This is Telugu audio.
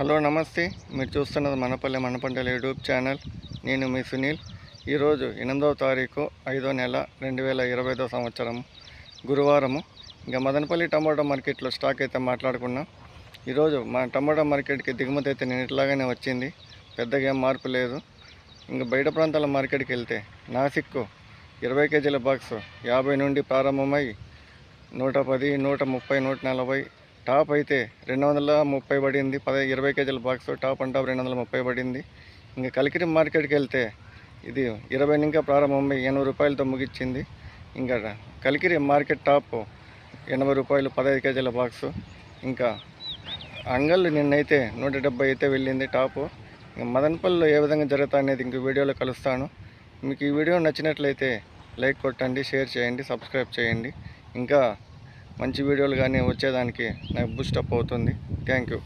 హలో నమస్తే. మీరు చూస్తున్నది మనపల్లె మనపంటల యూట్యూబ్ ఛానల్. నేను మీ సునీల్. ఈరోజు ఎనిమిదవ తారీఖు ఐదో నెల రెండు వేల ఇరవై ఐదో సంవత్సరం. గురువారము. ఇంకా మదనపల్లి టమాటో మార్కెట్లో స్టాక్ అయితే మాట్లాడుకున్నాం. ఈరోజు మా టమాటో మార్కెట్కి దిగుమతి అయితే నేను ఇట్లాగానే వచ్చింది. పెద్దగా మార్పు లేదు. ఇంకా బయట ప్రాంతాల మార్కెట్కి వెళ్తే నాసిక్కు ఇరవై కేజీల బాక్స్ యాభై నుండి ప్రారంభమై నూట పది నూట ముప్పై నూట నలభై టాప్ అయితే రెండు వందల ముప్పై పడింది. పది ఇరవై కేజీల బాక్స్ టాప్ అండ్ టాప్ రెండు వందల ముప్పై పడింది. ఇంకా కలికిరి మార్కెట్కి వెళ్తే ఇది ఇరవై ఇంకా ప్రారంభమై ఎనభై రూపాయలతో ముగిచ్చింది. ఇంకా కలికిరి మార్కెట్ టాప్ ఎనభై రూపాయలు పదహైదు కేజీల బాక్సు ఇంకా అంగళ్ళు నిన్నైతే నూట డెబ్బై అయితే వెళ్ళింది టాపు. ఇంకా మదనపల్లిలో ఏ విధంగా జరుగుతా అనేది ఇంక వీడియోలో కలుస్తాను. మీకు ఈ వీడియో నచ్చినట్లయితే లైక్ కొట్టండి షేర్ చేయండి సబ్స్క్రైబ్ చేయండి. ఇంకా మంచి వీడియోలు కానీ వచ్చేదానికి నాకు బూస్టప్ అవుతుంది. Thank you